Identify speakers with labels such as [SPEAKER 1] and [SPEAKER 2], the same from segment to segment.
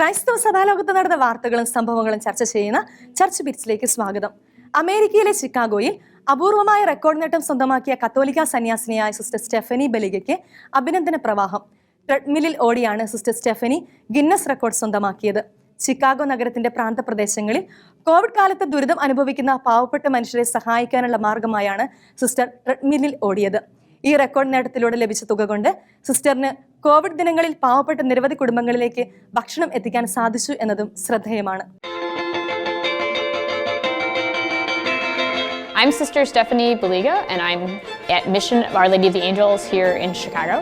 [SPEAKER 1] ക്രൈസ്തവ സഭാലോകത്ത് നടന്ന വാർത്തകളും സംഭവങ്ങളും ചർച്ച ചെയ്യുന്ന ചർച്ച് ബിറ്റ്സിലേക്ക് സ്വാഗതം. അമേരിക്കയിലെ ചിക്കാഗോയിൽ അപൂർവമായ റെക്കോർഡ് നേട്ടം സ്വന്തമാക്കിയ കത്തോലിക്ക സന്യാസിനിയായ സിസ്റ്റർ സ്റ്റെഫനി ബലിഗയ്ക്ക് അഭിനന്ദന പ്രവാഹം. ട്രെഡ്മില്ലിൽ ഓടിയാണ് സിസ്റ്റർ സ്റ്റെഫനി ഗിന്നസ് റെക്കോർഡ് സ്വന്തമാക്കിയത്. ചിക്കാഗോ നഗരത്തിന്റെ പ്രാന്തപ്രദേശങ്ങളിൽ കോവിഡ് കാലത്ത് ദുരിതം അനുഭവിക്കുന്ന പാവപ്പെട്ട മനുഷ്യരെ സഹായിക്കാനുള്ള മാർഗമായാണ് സിസ്റ്റർ ട്രെഡ്മില്ലിൽ ഓടിയത്. ഈ റെക്കോർഡ് നേട്ടത്തിലൂടെ ലഭിച്ച തുക കൊണ്ട് സിസ്റ്ററിന് കോവിഡ് ദിനങ്ങളിൽ പാവപ്പെട്ട നിരവധി കുടുംബങ്ങളിലേക്ക് ഭക്ഷണം എത്തിക്കാൻ സാധിച്ചു എന്നതും ശ്രദ്ധേയമാണ്.
[SPEAKER 2] I'm Sister Stephanie Beliga, and I'm at Mission of Our Lady of the Angels here in Chicago.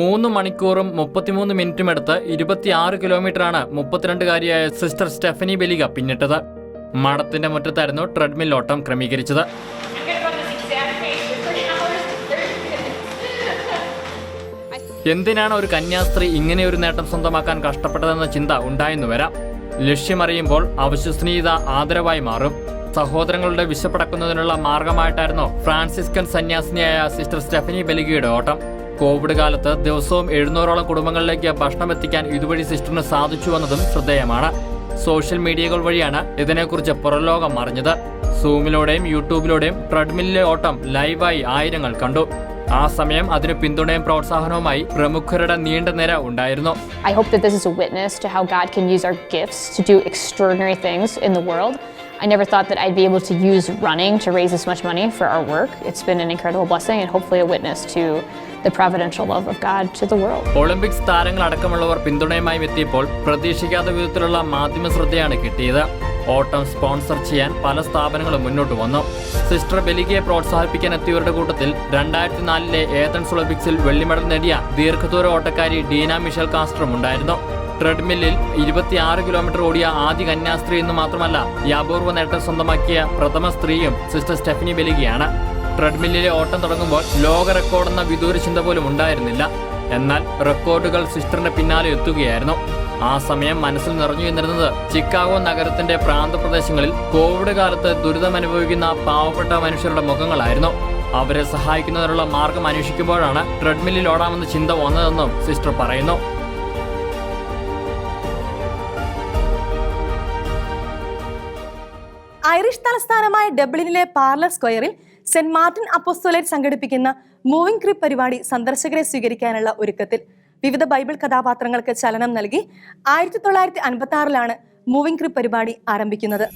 [SPEAKER 3] മൂന്ന് മണിക്കൂറും മുപ്പത്തിമൂന്ന് മിനിറ്റും എടുത്ത് ഇരുപത്തിയാറ് കിലോമീറ്ററാണ് മുപ്പത്തിരണ്ടുകാരിയായ സിസ്റ്റർ സ്റ്റെഫനി ബെലിക പിന്നിട്ടത്. മഠത്തിന്റെ മുറ്റത്തായിരുന്നു ട്രെഡ്മിൽ ഓട്ടം ക്രമീകരിച്ചത്. എന്തിനാണ് ഒരു കന്യാസ്ത്രീ ഇങ്ങനെ ഒരു നേട്ടം സ്വന്തമാക്കാൻ കഷ്ടപ്പെട്ടതെന്ന ചിന്ത ഉണ്ടായെന്ന് വരാം. ലക്ഷ്യമറിയുമ്പോൾ അവിശ്വസനീയത ആദരവായി മാറും. സഹോദരങ്ങളുടെ വിശപ്പടക്കുന്നതിനുള്ള മാർഗമായിട്ടായിരുന്നു ഫ്രാൻസിസ്കൻ സന്യാസിനിയായ സിസ്റ്റർ സ്റ്റെഫനി ബലിഗിയുടെ ഓട്ടം. കോവിഡ് കാലത്ത് ദിവസവും എഴുന്നൂറോളം കുടുംബങ്ങളിലേക്ക് ഭക്ഷണം എത്തിക്കാൻ ഇതുവഴി സിസ്റ്ററിന് സാധിച്ചു എന്നതും ശ്രദ്ധേയമാണ്. സോഷ്യൽ മീഡിയകൾ വഴിയാണ് ഇതിനെക്കുറിച്ച് പുറലോകം അറിഞ്ഞത്. സൂമിലൂടെയും യൂട്യൂബിലൂടെയും ട്രെഡ്മില്ലിലെ ഓട്ടം ലൈവായി ആയിരങ്ങൾ കണ്ടു. ആ സമയം അതിന് പിന്തുണയും പ്രോത്സാഹനവുമായി പ്രമുഖരുടെ നീണ്ട നിര ഉണ്ടായിരുന്നു
[SPEAKER 2] I hope that this is a witness to how God can use our gifts to do extraordinary things in the world. I never thought that I'd be able to use running to raise this much money for our work. It's been an incredible blessing and hopefully a witness to the providential love of God to the world.
[SPEAKER 3] Olympics താരങ്ങൾ അടക്കമുള്ളവർ പിന്തുണയുമായി എത്തിയപ്പോൾ പ്രതീക്ഷിക്കാത്ത വിധത്തിലുള്ള മാധ്യമ ശ്രദ്ധയാണ് കിട്ടിയത്. ഓട്ടം sponsor ചെയ്യാൻ പല സ്ഥാപനങ്ങളും മുന്നോട്ട് വന്നു. സിസ്റ്റർ ബെലിഗയെ പ്രോത്സാഹിപ്പിക്കാൻ എത്തിയവരുടെ കൂട്ടത്തിൽ രണ്ടായിരത്തി നാലിലെ ഏതൻസ് ഒളിമ്പിക്സിൽ വെള്ളി മെഡൽ നേടിയ ദീർഘദൂര ഓട്ടക്കാരി ഡീന മിഷൽ കാസ്ട്രം ഉണ്ടായിരുന്നു. ട്രെഡ്മില്ലിൽ ഇരുപത്തിയാറ് കിലോമീറ്റർ ഓടിയ ആദ്യ കന്യാസ്ത്രീ എന്ന് മാത്രമല്ല ഈ അപൂർവ നേട്ടം സ്വന്തമാക്കിയ പ്രഥമ സ്ത്രീയും സിസ്റ്റർ സ്റ്റെഫനി ബെലിഗയാണ് ട്രെഡ്മില്ലിലെ ഓട്ടം തുടങ്ങുമ്പോൾ ലോക റെക്കോർഡെന്ന വിദൂര ചിന്ത പോലും ഉണ്ടായിരുന്നില്ല. എന്നാൽ റെക്കോർഡുകൾ സിസ്റ്ററിന്റെ പിന്നാലെ എത്തുകയായിരുന്നു. ആ സമയം മനസ്സിൽ നിറഞ്ഞു നിന്നിരുന്നത് ചിക്കാഗോ നഗരത്തിന്റെ പ്രാന്തപ്രദേശങ്ങളിൽ കോവിഡ് കാലത്ത് ദുരിതമനുഭവിക്കുന്ന പാവപ്പെട്ട മനുഷ്യരുടെ മുഖങ്ങളായിരുന്നു. അവരെ സഹായിക്കുന്നതിനുള്ള മാർഗം അന്വേഷിക്കുമ്പോഴാണ് ട്രെഡ്മില്ലിൽ ഓടാമെന്ന ചിന്ത വന്നതെന്നും സിസ്റ്റർ പറയുന്നു.
[SPEAKER 1] ഐറിഷ് തലസ്ഥാനമായ ഡബ്ലിനിലെ പാർലർ സ്ക്വയറിൽ സെന്റ് മാർട്ടിൻ അപ്പോസ്തോലേറ്റ് സംഘടിപ്പിക്കുന്ന മൂവിംഗ് ക്രിപ്പ് പരിപാടി സന്ദർശകരെ സ്വീകരിക്കാനുള്ള ഒരുക്കത്തിൽ വിവിധ ബൈബിൾ കഥാപാത്രങ്ങൾക്ക് ചലനം നൽകി ആയിരത്തി തൊള്ളായിരത്തി അൻപത്തി ആറിലാണ് മൂവിംഗ് ക്രിപ്പ് പരിപാടി ആരംഭിക്കുന്നത്.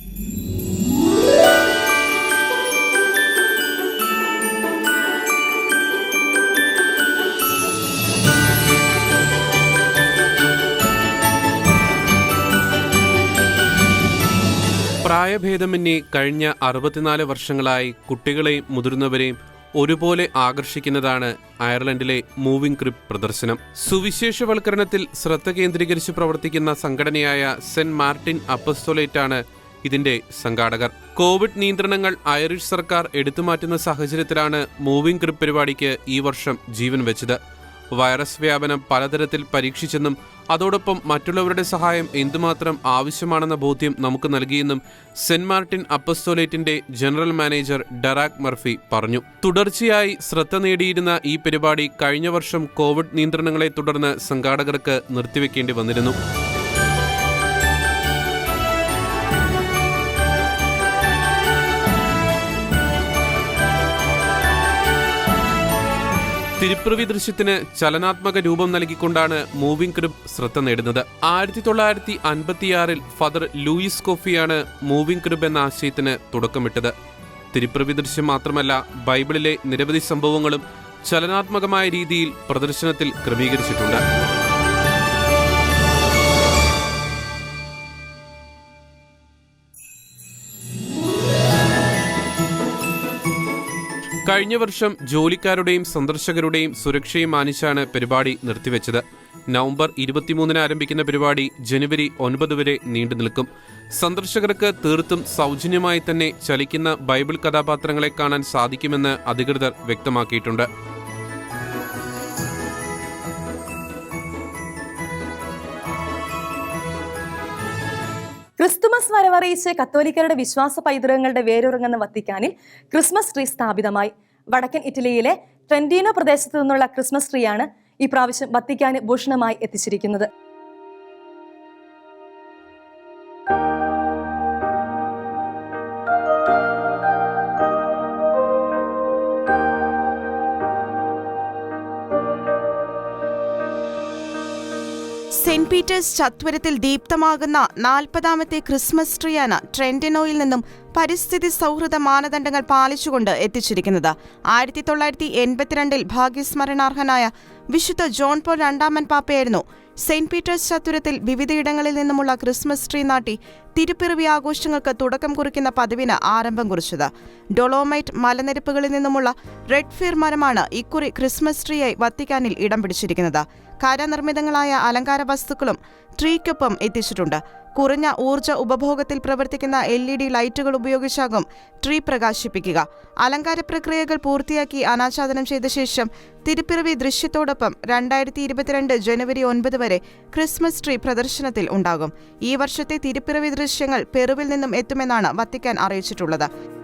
[SPEAKER 4] പ്രായഭേദമന്യേ കഴിഞ്ഞ അറുപത്തിനാല് വർഷങ്ങളായി കുട്ടികളെയും മുതിർന്നവരെയും ഒരുപോലെ ആകർഷിക്കുന്നതാണ് അയർലൻഡിലെ മൂവിംഗ് ക്രിപ്പ് പ്രദർശനം. സുവിശേഷവൽക്കരണത്തിൽ ശ്രദ്ധ കേന്ദ്രീകരിച്ച് പ്രവർത്തിക്കുന്ന സംഘടനയായ സെന്റ് മാർട്ടിൻ അപ്പസ്തോലേറ്റ് ആണ് ഇതിന്റെ സംഘാടകർ. കോവിഡ് നിയന്ത്രണങ്ങൾ ഐറിഷ് സർക്കാർ എടുത്തുമാറ്റുന്ന സാഹചര്യത്തിലാണ് മൂവിംഗ് ക്രിപ്പ് പരിപാടിക്ക് ഈ വർഷം ജീവൻ വെച്ചത്. വൈറസ് വ്യാപനം പലതരത്തിൽ പരീക്ഷിച്ചെന്നും അതോടൊപ്പം മറ്റുള്ളവരുടെ സഹായം എന്തുമാത്രം ആവശ്യമാണെന്ന ബോധ്യം നമുക്ക് നൽകിയെന്നും സെന്റ് മാർട്ടിൻ അപ്പസ്തോലേറ്റിന്റെ ജനറൽ മാനേജർ ഡെറാക് മർഫി പറഞ്ഞു. തുടർച്ചയായി ശ്രദ്ധ നേടിയിരുന്ന ഈ പരിപാടി കഴിഞ്ഞ വർഷം കോവിഡ് നിയന്ത്രണങ്ങളെ തുടർന്ന് സംഘാടകർക്ക് നിർത്തിവെക്കേണ്ടി വന്നിരുന്നു. തിരുപ്പിറവി ദൃശ്യത്തിന് ചലനാത്മക രൂപം നൽകിക്കൊണ്ടാണ് മൂവിംഗ് ക്രിബ് ശ്രദ്ധ നേടുന്നത്. ആയിരത്തി തൊള്ളായിരത്തി അൻപത്തിയാറിൽ ഫാദർ ലൂയിസ് കോഫിയാണ് മൂവിംഗ് ക്രിബ് എന്ന ആശയത്തിന് തുടക്കമിട്ടത്. തിരുപ്രവി ദൃശ്യം മാത്രമല്ല ബൈബിളിലെ നിരവധി സംഭവങ്ങളും ചലനാത്മകമായ രീതിയിൽ പ്രദർശനത്തിൽ ക്രമീകരിച്ചിട്ടുണ്ട്. കഴിഞ്ഞ വർഷം ജോലിക്കാരുടെയും സന്ദർശകരുടെയും സുരക്ഷയും മാനിച്ചാണ് പരിപാടി നിർത്തിവെച്ചത്. നവംബർ ഇരുപത്തിമൂന്നിന് ആരംഭിക്കുന്ന പരിപാടി ജനുവരി ഒൻപത് വരെ നീണ്ടു നിൽക്കും. സന്ദർശകർക്ക് തീർത്തും സൗജന്യമായി തന്നെ ചലിക്കുന്ന ബൈബിൾ കഥാപാത്രങ്ങളെ കാണാൻ സാധിക്കുമെന്ന് അധികൃതർ വ്യക്തമാക്കിയിട്ടുണ്ട്.
[SPEAKER 1] ക്രിസ്തുമസ് വരവറിയിച്ച് കത്തോലിക്കരുടെ വിശ്വാസ പൈതൃകങ്ങളുടെ വേരുറങ്ങുന്ന വത്തിക്കാനിൽ ക്രിസ്മസ് ട്രീ സ്ഥാപിതമായി. വടക്കൻ ഇറ്റലിയിലെ ട്രെൻഡീനോ പ്രദേശത്തു നിന്നുള്ള ക്രിസ്മസ് ട്രീയാണ് ഈ പ്രാവശ്യം വത്തിക്കാന് ഭൂഷണമായി എത്തിച്ചിരിക്കുന്നത്.
[SPEAKER 5] പീറ്റേഴ്സ് ചത്വരത്തിൽ ദീപ്തമാകുന്ന നാൽപ്പതാമത്തെ ക്രിസ്മസ് ട്രീയാണ് ട്രെൻഡിനോയിൽ നിന്നും പരിസ്ഥിതി സൗഹൃദ മാനദണ്ഡങ്ങൾ പാലിച്ചുകൊണ്ട് എത്തിച്ചിരിക്കുന്നത്. ആയിരത്തി തൊള്ളായിരത്തി എൺപത്തിരണ്ടിൽ ഭാഗ്യസ്മരണാർഹനായ വിശുദ്ധ ജോൺ പോൾ രണ്ടാമൻ പാപ്പയായിരുന്നു. സെയിന്റ് പീറ്റേഴ്സ് ചത്തുരത്തിൽ വിവിധയിടങ്ങളിൽ നിന്നുമുള്ള ക്രിസ്മസ് ട്രീ നാട്ടി തിരുപ്പിറവി ആഘോഷങ്ങൾക്ക് തുടക്കം കുറിക്കുന്ന പതിവിന് ആരംഭം കുറിച്ചത്. ഡൊളോമൈറ്റ് മലനിരപ്പുകളിൽ നിന്നുമുള്ള റെഡ് ഫിർ മരമാണ് ഇക്കുറി ക്രിസ്മസ് ട്രീയായി വത്തിക്കാനിൽ ഇടം പിടിച്ചിരിക്കുന്നത്. കരനിർമ്മിതങ്ങളായ അലങ്കാര വസ്തുക്കളും ട്രീക്കൊപ്പം എത്തിച്ചിട്ടുണ്ട്. കുറഞ്ഞ ഊർജ ഉപഭോഗത്തിൽ പ്രവർത്തിക്കുന്ന എൽ ഇ ഡി ലൈറ്റുകൾ ഉപയോഗിച്ചാകും ട്രീ പ്രകാശിപ്പിക്കുക. അലങ്കാര പ്രക്രിയകൾ പൂർത്തിയാക്കി അനാച്ഛാദനം ചെയ്ത ശേഷം തിരുപ്പിറവി ദൃശ്യത്തോടൊപ്പം രണ്ടായിരത്തി ഇരുപത്തിരണ്ട് ജനുവരി ഒൻപത് വരെ ക്രിസ്മസ് ട്രീ പ്രദർശനത്തിൽ ഉണ്ടാകും. ഈ വർഷത്തെ തിരുപ്പിറവി ദൃശ്യങ്ങൾ പെറുവിൽ നിന്നും എത്തുമെന്നാണ് വത്തിക്കാൻ അറിയിച്ചിട്ടുള്ളത്.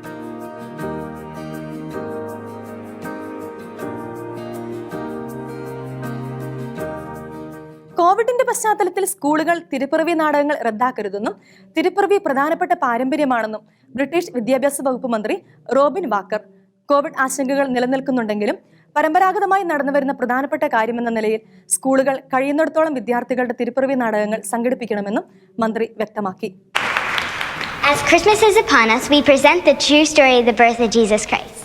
[SPEAKER 1] കോവിഡിന്റെ പശ്ചാത്തലത്തിൽ സ്കൂളുകൾ തിരുപ്പിറവി നാടകങ്ങൾ റദ്ദാക്കരുതെന്നും തിരുപ്പിറവി പ്രധാനപ്പെട്ട പാരമ്പര്യമാണെന്നും ബ്രിട്ടീഷ് വിദ്യാഭ്യാസ വകുപ്പ് മന്ത്രി റോബിൻ വാക്കർ കോവിഡ് ആശങ്കകൾ നിലനിൽക്കുന്നുണ്ടെങ്കിലും പരമ്പരാഗതമായി നടന്നുവരുന്ന പ്രധാനപ്പെട്ട കാര്യമെന്ന നിലയിൽ സ്കൂളുകൾ കഴിയുന്നിടത്തോളം വിദ്യാർത്ഥികളുടെ തിരുപ്പിറവി നാടകങ്ങൾ സംഘടിപ്പിക്കണമെന്നും മന്ത്രി വ്യക്തമാക്കി
[SPEAKER 6] As Christmas is upon us, we present the true story of the birth of Jesus Christ.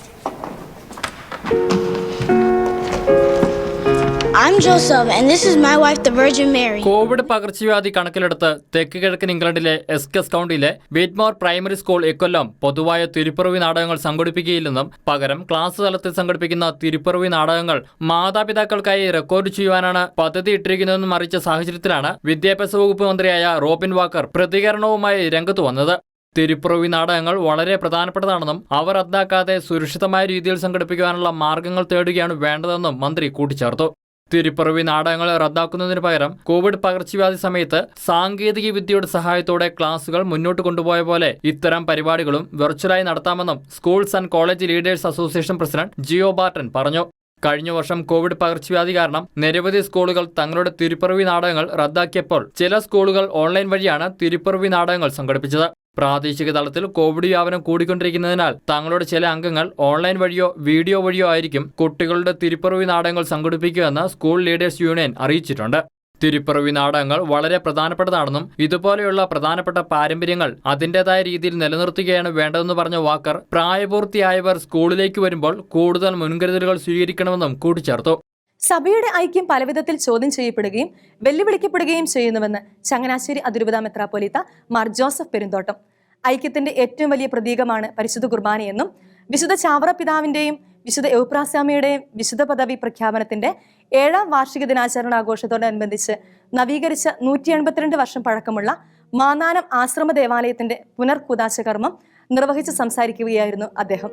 [SPEAKER 3] Covid പകർച്ചവ്യാധി കണക്കിലെടുത്ത് തെക്ക് കിഴക്കൻ ഇംഗ്ലണ്ടിലെ എസ്കസ് കൗണ്ടിയിലെ വിറ്റ്മോർ പ്രൈമറി സ്കൂൾ ഇക്കൊല്ലം പൊതുവായ തിരുപ്പിറവി നാടകങ്ങൾ സംഘടിപ്പിക്കുകയില്ലെന്നും പകരം ക്ലാസ് തലത്തിൽ സംഘടിപ്പിക്കുന്ന തിരുപ്പിറവി നാടകങ്ങൾ മാതാപിതാക്കൾക്കായി റെക്കോർഡ് ചെയ്യുവാനാണ് പദ്ധതി ഇട്ടിരിക്കുന്നതെന്നും അറിയിച്ച സാഹചര്യത്തിലാണ് വിദ്യാഭ്യാസ വകുപ്പ് മന്ത്രിയായ റോബിൻ വാക്കർ പ്രതികരണവുമായി രംഗത്ത് വന്നത്. തിരുപ്പിറവി നാടകങ്ങൾ വളരെ പ്രധാനപ്പെട്ടതാണെന്നും അവർ റദ്ദാക്കാതെ സുരക്ഷിതമായ രീതിയിൽ സംഘടിപ്പിക്കുവാനുള്ള മാർഗങ്ങൾ തേടുകയാണ് വേണ്ടതെന്നും മന്ത്രി കൂട്ടിച്ചേർത്തു. തിരുപ്പിറവി നാടകങ്ങൾ റദ്ദാക്കുന്നതിന് പകരം കോവിഡ് പകർച്ചവ്യാധി സമയത്ത് സാങ്കേതിക വിദ്യയുടെ സഹായത്തോടെ ക്ലാസുകൾ മുന്നോട്ട് കൊണ്ടുപോയ പോലെ ഇത്തരം പരിപാടികളും വെർച്വലായി നടത്താമെന്നും schools and college leaders association president Geo Barton പറഞ്ഞു. കഴിഞ്ഞ വർഷം കോവിഡ് പകർച്ചവ്യാധി കാരണം നിരവധി സ്കൂളുകൾ തങ്ങളുടെ തിരുപ്പിറവി നാടകങ്ങൾ റദ്ദാക്കിയപ്പോൾ ചില സ്കൂളുകൾ ഓൺലൈൻ വഴിയാണ് തിരുപ്പിറവി നാടകങ്ങൾ സംഘടിപ്പിച്ചത്. പ്രാദേശിക തലത്തിൽ കോവിഡ് വ്യാപനം കൂടിക്കൊണ്ടിരിക്കുന്നതിനാൽ തങ്ങളുടെ ചില അംഗങ്ങൾ ഓൺലൈൻ വഴിയോ വീഡിയോ വഴിയോ ആയിരിക്കും കുട്ടികളുടെ തിരുപ്പറവി നാടകങ്ങൾ സംഘടിപ്പിക്കുമെന്ന് സ്കൂൾ ലീഡേഴ്സ് യൂണിയൻ അറിയിച്ചിട്ടുണ്ട്. തിരുപ്പറവി നാടകങ്ങൾ വളരെ പ്രധാനപ്പെട്ടതാണെന്നും ഇതുപോലെയുള്ള പ്രധാനപ്പെട്ട പാരമ്പര്യങ്ങൾ അതിന്റെതായ രീതിയിൽ നിലനിർത്തുകയാണ് വേണ്ടതെന്ന് പറഞ്ഞ വാക്കർ പ്രായപൂർത്തിയായവർ സ്കൂളിലേക്ക് വരുമ്പോൾ കൂടുതൽ മുൻകരുതലുകൾ സ്വീകരിക്കണമെന്നും കൂട്ടിച്ചേർത്തു.
[SPEAKER 1] സഭയുടെ ഐക്യം പലവിധത്തിൽ ചോദ്യം ചെയ്യപ്പെടുകയും വെല്ലുവിളിക്കപ്പെടുകയും ചെയ്യുന്നുവെന്ന് ചങ്ങനാശ്ശേരി അതിരൂപത മെത്രാപ്പൊലീത്ത മാർ ജോസഫ് പെരുന്തോട്ടം. ഐക്യത്തിന്റെ ഏറ്റവും വലിയ പ്രതീകമാണ് പരിശുദ്ധ കുർബാനയെന്നും വിശുദ്ധ ചാവറ പിതാവിന്റെയും വിശുദ്ധ യൗപ്രാസ്വാമിയുടെയും വിശുദ്ധ പദവി പ്രഖ്യാപനത്തിന്റെ ഏഴാം വാർഷിക ദിനാചരണ ആഘോഷത്തോടനുബന്ധിച്ച് നവീകരിച്ച നൂറ്റി എൺപത്തിരണ്ട് വർഷം പഴക്കമുള്ള മാനാനം ആശ്രമ ദേവാലയത്തിന്റെ പുനർകൂതാശ കർമ്മം നിർവഹിച്ച് സംസാരിക്കുകയായിരുന്നു അദ്ദേഹം.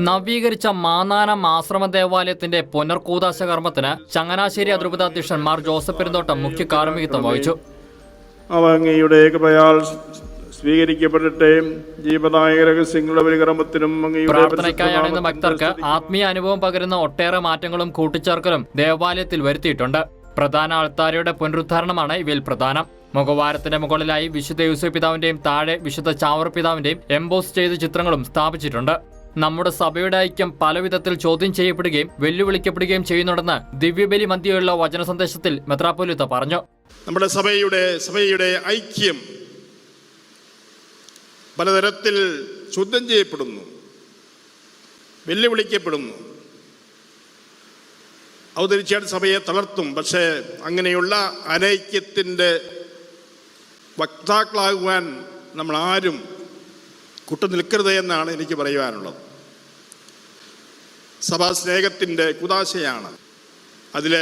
[SPEAKER 3] നവീകരിച്ച മാന്നാനം ആശ്രമ ദേവാലയത്തിന്റെ പുനർകൂതാശ കർമ്മത്തിന് ചങ്ങനാശ്ശേരി അതിരൂപത അധ്യക്ഷൻ മാർ ജോസഫ് പെരുന്തോട്ടം മുഖ്യ കാർമ്മികത്വം വഹിച്ചു.
[SPEAKER 7] അങ്ങയുടെ കൃപയാൽ സ്വീകരിക്കപ്പെടട്ടെ ജീവദായക രഹസ്യങ്ങളുടെ
[SPEAKER 3] പ്രാർത്ഥനയ്ക്കായാണ് ഇന്ന് ഭക്തർക്ക് ആത്മീയ അനുഭവം പകരുന്ന ഒട്ടേറെ മാറ്റങ്ങളും കൂട്ടിച്ചേർക്കലും ദേവാലയത്തിൽ വരുത്തിയിട്ടുണ്ട്. പ്രധാന ആൾത്താരയുടെ പുനരുദ്ധാരണമാണ് ഇവയിൽ പ്രധാനം. മുഖവാരത്തിന്റെ മുകളിലായി വിശുദ്ധ യൂസഫ് പിതാവിന്റെയും താഴെ വിശുദ്ധ ചാവർ പിതാവിന്റെയും എംബോസ് ചെയ്ത ചിത്രങ്ങളും സ്ഥാപിച്ചിട്ടുണ്ട്. നമ്മുടെ സഭയുടെ ഐക്യം പലവിധത്തിൽ ചോദ്യം ചെയ്യപ്പെടുകയും വെല്ലുവിളിക്കപ്പെടുകയും ചെയ്യുന്നുണ്ടെന്ന് ദിവ്യബലി മന്ത്രിയുള്ള വചന സന്ദേശത്തിൽ മെത്രാപ്പൊലിത്ത പറഞ്ഞു.
[SPEAKER 7] നമ്മുടെ സഭയുടെ സഭയുടെ ഐക്യം പലതരത്തിൽ ചോദ്യം ചെയ്യപ്പെടുന്നു വെല്ലുവിളിക്കപ്പെടുന്നു. തീർച്ചയായിട്ടും സഭയെ തളർത്തും. പക്ഷേ അങ്ങനെയുള്ള അനൈക്യത്തിന്റെ വക്താക്കളാകുവാൻ നമ്മൾ ആരും കുട്ടു നിൽക്കരുത് എന്നാണ് എനിക്ക് പറയുവാനുള്ളത്. സഭാ സ്നേഹത്തിന്റെ കുതാശയാണ്. അതിൽ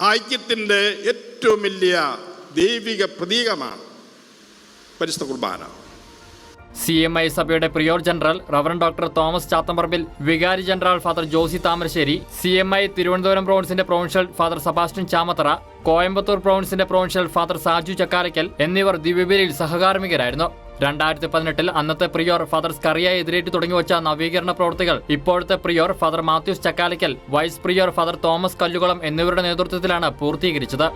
[SPEAKER 7] ഐക്യത്തിന്റെ ഏറ്റവും വലിയ ദൈവിക പ്രതീകമാണ് പരിശുദ്ധ കുർബാന.
[SPEAKER 3] സി എം ഐ സഭയുടെ prior general reverend doctor Thomas Chathamparambil വികാരി general father Josy Thamarassery C M I Thiruvananthapuram പ്രൊവിൻസിന്റെ provincial father Sebastian Chamathara Coimbatore പ്രൊവിൻസിന്റെ provincial father Saju Chakkarakkal എന്നിവർ ദിവ്യബലിയിൽ സഹകാർമ്മികരായിരുന്നു. രണ്ടായിരത്തി പതിനെട്ടിൽ അന്നത്തെ പ്രിയോർ ഫാദർ സ്കറിയ എതിരേറ്റ് തുടങ്ങിവച്ച നവീകരണ പ്രവർത്തികൾ ഇപ്പോഴത്തെ prior father Mathews Chakkalikkal vice prior father Thomas Kallukulam എന്നിവരുടെ നേതൃത്വത്തിലാണ് പൂർത്തീകരിച്ചത്.